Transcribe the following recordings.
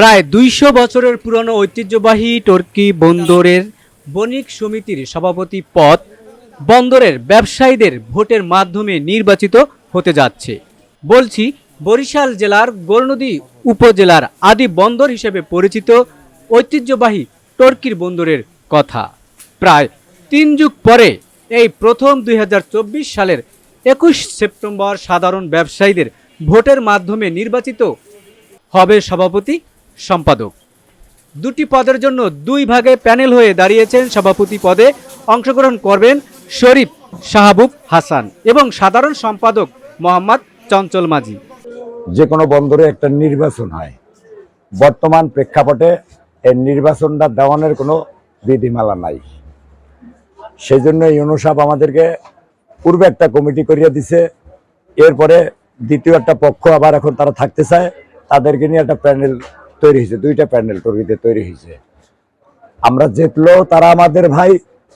প্রায় দুইশো বছরের পুরনো ঐতিহ্যবাহী টর্কি বন্দরের বণিক সমিতির সভাপতি পদ বন্দরের ব্যবসায়ীদের ভোটের মাধ্যমে নির্বাচিত হতে যাচ্ছে। বলছি, বরিশাল জেলার গোরনদী উপজেলার আদি বন্দর হিসেবে পরিচিত ঐতিহ্যবাহী টর্কির বন্দরের কথা। প্রায় তিন যুগ পরে এই প্রথম দুই হাজার চব্বিশ সালের একুশ সেপ্টেম্বর সাধারণ ব্যবসায়ীদের ভোটের মাধ্যমে নির্বাচিত হবে সভাপতি সম্পাদক। দুটি পদের জন্য দুই ভাগে প্যানেল হয়ে দাঁড়িয়েছেন সভাপতি পদে অংশগ্রহণ করবেন শরীফ শাহাবুব হাসান এবং সাধারণ সম্পাদক মোহাম্মদ চঞ্চল মাঝি। যে কোনো বন্দরে একটা নির্বাচন হয়। বর্তমান প্রেক্ষাপটে এই নির্বাচনটা দেওয়ানের কোনো বিধিমালা নাই। সেই জন্য ইউনুসাব আমাদেরকে পূর্বে একটা কমিটি করিয়া দিছে। এরপরে দ্বিতীয় একটা পক্ষ আবার এখন তারা থাকতে চায়। তাদেরকে নিয়ে একটা প্যানেল তৈরি হয়েছে দুইটা প্যান্ডেল টর্কিতে তৈরি হয়েছে। আমরা জিতলো তারা আমাদের ভাই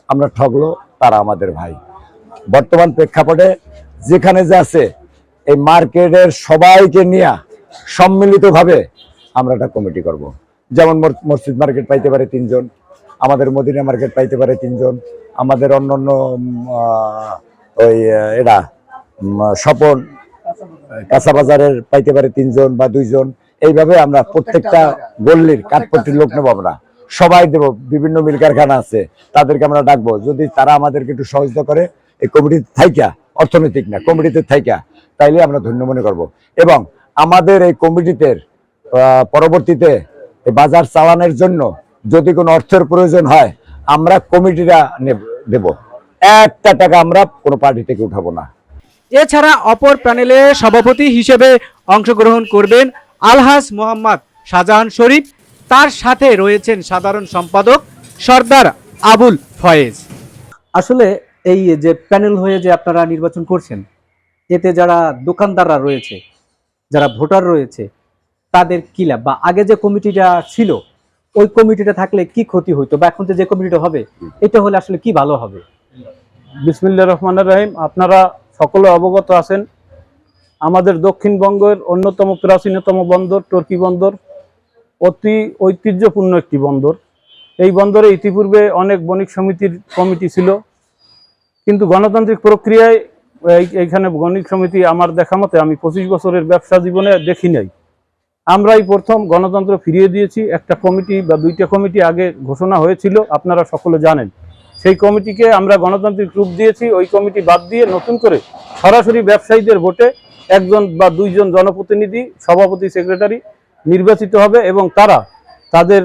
আমরা ঠগলো তারা আমাদের ভাই। বর্তমান প্রেক্ষাপটে যেখানে যে আছে এই মার্কেটের সবাইকে নিয়ে সম্মিলিতভাবে আমরা একটা কমিটি করব। যেমন মসজিদ মার্কেট পাইতে পারে তিনজন আমাদের মদিনা মার্কেট পাইতে পারে তিনজন আমাদের অন্য অন্য ওই উম, স্বপন কাঁচা বাজারের পাইতে পারে তিনজন বা দুইজন। এইভাবে আমরা প্রত্যেকটা গল্লির কাঠপট্টির লোক নেব আমরা। সবাই দেবো, বিভিন্ন মিল কারখানা আছে, তাদেরকে আমরা ডাকবো। যদি তারা আমাদেরকে একটু সহযোগিতা করে, এই কমিটিতে থাইকা, অর্থনৈতিক না, কমিটিতে থাইকা, তাইলে আমরা ধন্য মনে করব। এবং আমাদের এই কমিটিতে পরবর্তীতে বাজার চালানোর জন্য যদি কোনো অর্থের প্রয়োজন হয়, আমরা কমিটিরা দেব। একটা টাকা আমরা কোনো পার্টি থেকে উঠাবো না। এছাড়া অপর প্যানেলে সভাপতি হিসেবে অংশগ্রহণ করবেন আলহাজ মোহাম্মদ শাহজাহান শরীফ তার সাথে রয়েছেন সাধারণ সম্পাদক সর্দার আবুল ফয়েজ। আসলে এই যে প্যানেল হয়ে যে আপনারা নির্বাচন করছেন এতে যারা দোকানদাররা রয়েছে যারা ভোটার রয়েছে তাদের কি লাভ? বা আগে যে কমিটিটা ছিল ওই কমিটিটা থাকলে কি ক্ষতি হইতো? বা এখন যে কমিটিটা হবে এটা হলে আসলে কি ভালো হবে? বিসমিল্লা রহমান রহিম আপনারা সকলে অবগত আছেন আমাদের দক্ষিণবঙ্গের অন্যতম প্রাচীনতম বন্দর, টর্কি বন্দর। অতি ঐতিহ্যপূর্ণ একটি বন্দর। এই বন্দরে ইতিপূর্বে অনেক বণিক সমিতির কমিটি ছিল। কিন্তু গণতান্ত্রিক প্রক্রিয়ায় এই- এইখানে বণিক সমিতি আমার দেখা মতে আমি পঁচিশ বছরের ব্যবসা জীবনে দেখি নাই। আমরাই প্রথম গণতন্ত্র ফিরিয়ে দিয়েছি। একটা কমিটি বা দুইটা কমিটি আগে ঘোষণা হয়েছিল, আপনারা সকলে জানেন। সেই কমিটিকে আমরা গণতান্ত্রিক রূপ দিয়েছি। ওই কমিটি বাদ দিয়ে নতুন করে সরাসরি ব্যবসায়ীদের ভোটে একজন বা দুইজন জনপ্রতিনিধি, সভাপতি, সেক্রেটারি নির্বাচিত হবে এবং তারা তাদের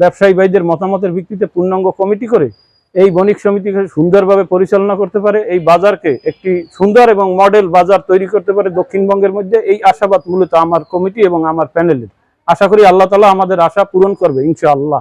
ব্যবসায়ী ভাইদের মতামতের ভিত্তিতে পূর্ণাঙ্গ কমিটি করে এই বণিক সমিতিকে সুন্দরভাবে পরিচালনা করতে পারে। এই বাজারকে একটি সুন্দর এবং মডেল বাজার তৈরি করতে পারে দক্ষিণবঙ্গের মধ্যে। এই আশাবাদ মূলত আমার কমিটি এবং আমার প্যানেলের। আশা করি আল্লাহ তালা আমাদের আশা পূরণ করবে, ইনশাআল্লাহ।